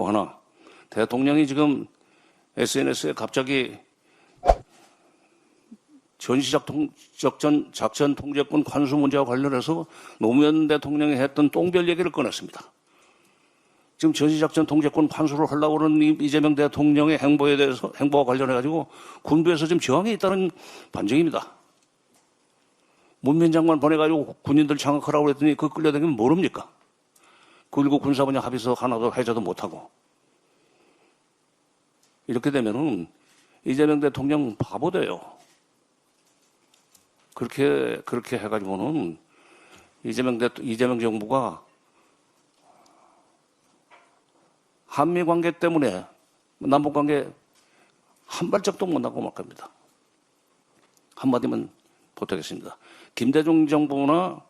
또 하나 대통령이 지금 SNS에 갑자기 전시작전 작전, 통제권 관수 문제와 관련해서 노무현 대통령이 했던 똥별 얘기를 꺼냈습니다. 지금 전시작전 통제권 환수를 하려고 하는 이- 이재명 대통령의 행보에 대해서 행보와 관련해 가지고 군부에서 지금 저항이 있다는 반증입니다. 문민 장관 보내가지고 군인들 장악하라고 그랬더니 그 끌려다니면 모릅니까? 그리고 군사분야 합의서 하나도 해제도 못하고 이렇게 되면은 이재명 대통령 바보 돼요. 그렇게 그렇게 해가지고는 이재명 대 이재명 정부가 한미 관계 때문에 남북 관계 한 발짝도 못 나고 말 겁니다. 한마디만 보태겠습니다. 김대중 정부나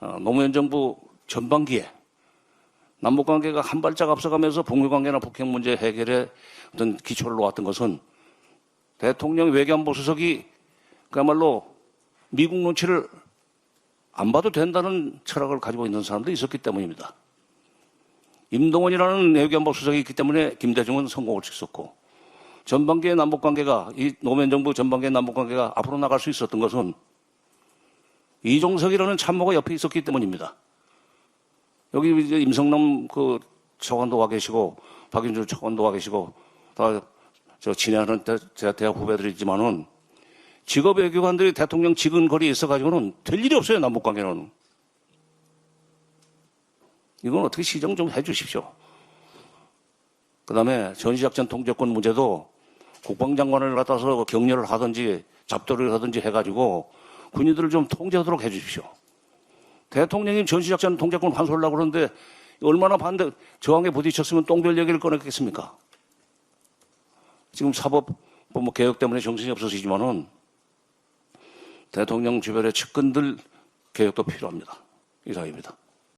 어, 노무현 정부 전반기에 남북 관계가 한 발짝 앞서가면서 북미 관계나 북핵 문제 해결에 어떤 기초를 놓았던 것은 대통령 외교안보 수석이 그야말로 미국 눈치를 안 봐도 된다는 철학을 가지고 있는 사람도 있었기 때문입니다. 임동원이라는 외교안보 수석이 있기 때문에 김대중은 성공을 했었고 전반기의 남북 관계가 이 노무현 정부 전반기의 남북 관계가 앞으로 나갈 수 있었던 것은 이종석이라는 참모가 옆에 있었기 때문입니다. 여기 이제 임성남 그 차관도 와 계시고 박윤주 차관도 와 계시고 다저 친애하는 대, 대- 대학 후배들이지만은 직업 외교관들이 대통령 직은 거리에 있어가지고는 될 일이 없어요 남북 관계는. 이건 어떻게 시정 좀 해주십시오. 그 다음에 전시작전 통제권 문제도 국방장관을 갖다서 격려를 하든지 잡돌을 하든지 해가지고 군인들을 좀 통제하도록 해주십시오. 대통령이 전시작전 통제권 환수하려고 그러는데 얼마나 반대, 저항에 부딪혔으면 똥별 얘기를 꺼냈겠습니까? 지금 사법부 개혁 때문에 정신이 없어지지만은 대통령 주변의 측근들 개혁도 필요합니다. 이상입니다.